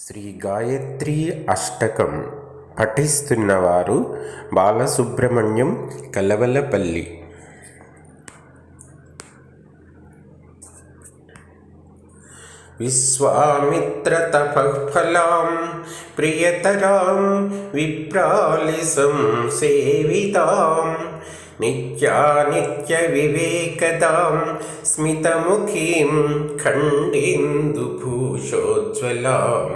శ్రీ గాయత్రి అష్టకం పఠిస్తున్నవారు బాలసుబ్రహ్మణ్యం కలవలపల్లి. విశ్వామిత్రతపఃఫలాం ప్రియతరాం విప్రాలిసం సేవితాం. नित्यानित्यविवेकदां स्मितमुखीं खण्डेन्दुभूषोज्ज्वलां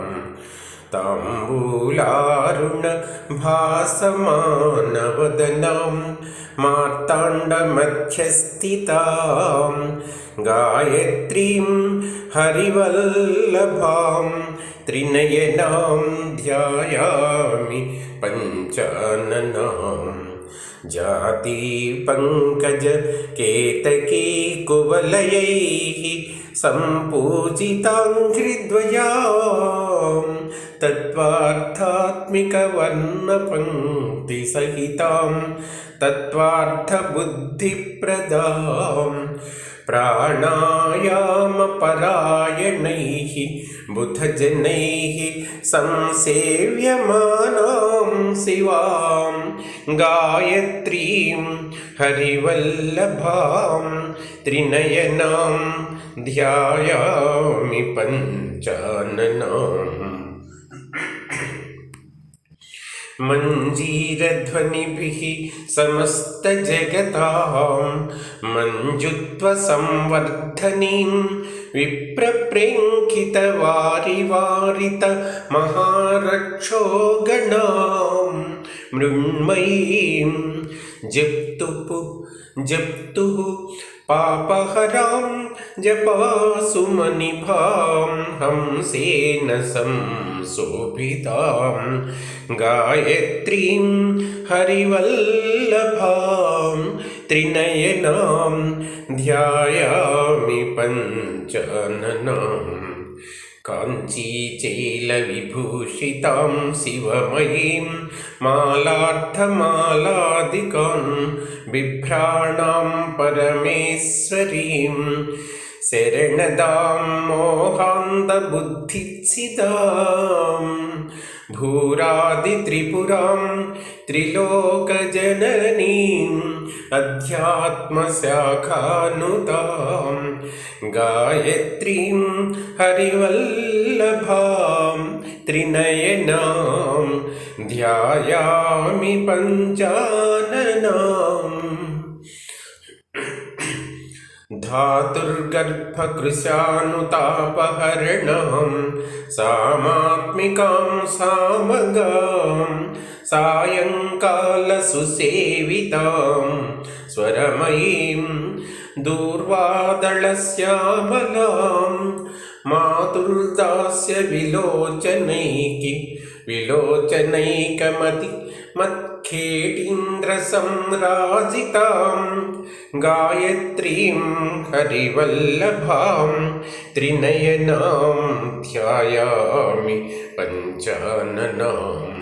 ताम्बूलारुणभासमानवदनां मार्ताण्डमध्यस्थितां गायत्रीं हरिवल्लभां त्रिनयनां ध्यायामि पञ्चाननाम् जाति पङ्कज केतकी कुवलयैः सम्पूजिताङ्घ्रिद्वयां तत्त्वार्थात्मिकवर्णपङ्क्तिसहितां प्रदान प्राणायामपरायणैः बुधजनैः संसेव्यमानां शिवां गायत्रीं हरिवल्लभां त्रिनयनां ध्यायामि पञ्चाननाम् मञ्जीरध्वनिभिः समस्तजगतां मञ्जुत्वसंवर्धनीं विप्रप्रेङ्कितवारिवारितमहारक्षोगणां मृण्मयीं जप्तुपु जप्तुः पापहरां जपासुमनिभां हंसेन संशोभितां गायत्रीं हरिवल्लभां त्रिनयनां ध्यायामि पञ्चाननाम् काञ्चीचैलविभूषितां शिवमयीं मालार्थमालादिकान् बिभ्राणां परमेश्वरीं शरणदां मोहान्तबुद्धित्सितां भूरादित्रिपुरां त्रिलोकजननीम् अध्यात्मशाखानुतां गायत्रीं हरिवल्लभां त्रिनयनां ध्यायामि पञ्चाननाम् धातुर्गर्भकृशानुतापहरणं सामात्मिकां सामगां सायङ्कालसुसेवितां स्वरमयीं दूर्वादळश्यामलां मातुर्दास्य विलोचनैकि विलोचनैकमति मत्खेटीन्द्रसंराजितां गायत्रीं हरिवल्लभां त्रिनयनां ध्यायामि पञ्चाननाम्।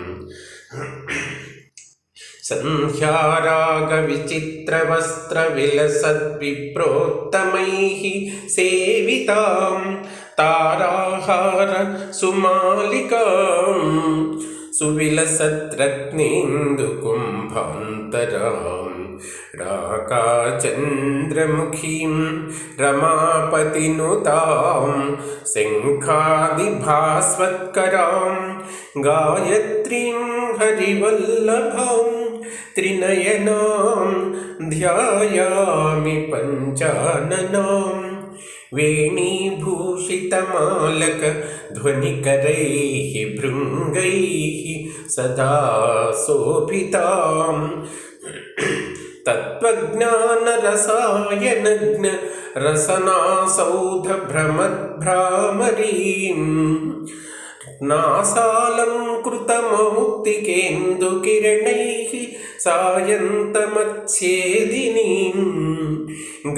सन्ध्यारागविचित्रवस्त्रविलसद्विप्रोत्तमैः सेवितां ताराहार सुमालिकां सुविलसद्रत्नेन्दुकुम्भान्तरां राकाचन्द्रमुखीं रमापतिनुतां शङ्खादिभास्वत्करां गायत्रीं हरिवल्लभां त्रिनयनां ध्यायामि पञ्चाननाम् वेणीभूषितमालकध्वनिकरैः भृङ्गैः सदा शोभितां तत्त्वज्ञानरसायनग्न रसनासौधभ्रमद्भ्रामरीं नासालङ्कृतमौक्तिकेन्दुकिरणैः सायन्तमच्छेदिनीं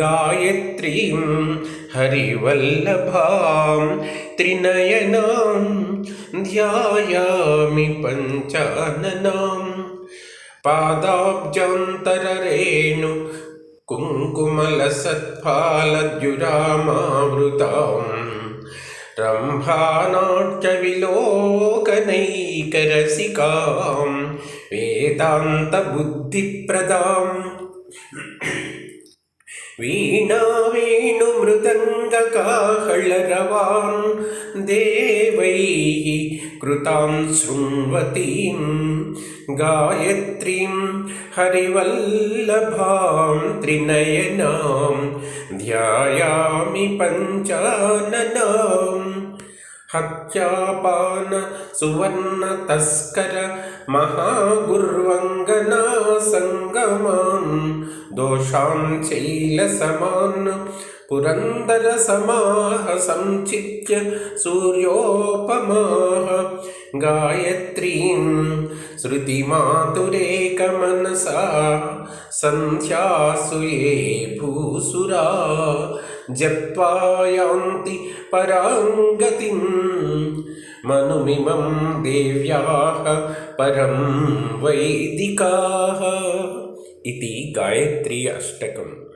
गायत्रीं हरिवल्लभां त्रिनयनां ध्यायामि पञ्चाननाम् पादाब्जान्तररेणु कुङ्कुमलसत्फालद्युरामावृताम् रम्भानाट्यविलोकनां वेदान्तबुद्धिप्रदाम्। वीणा वेणुमृदङ्गकाहळरवान् देवैः कृतां शृण्वतीं गायत्रीं हरिवल्लभां त्रिनयनां ध्यायामि पञ्चाननाम् हत्यापान सुवर्णतस्कर महागुर्वङ्गना सङ्गमान् दोषान् शैलसमान् पुरन्दरसमाः सञ्चित्य सूर्योपमाः गायत्रीं श्रुतिमातुरेकमनसा सन्ध्यासु ये भूसुरा जप्त्वा यान्ति परां गतिं मनुमिमं देव्याः परं वैदिकाः इति गायत्री अष्टकम्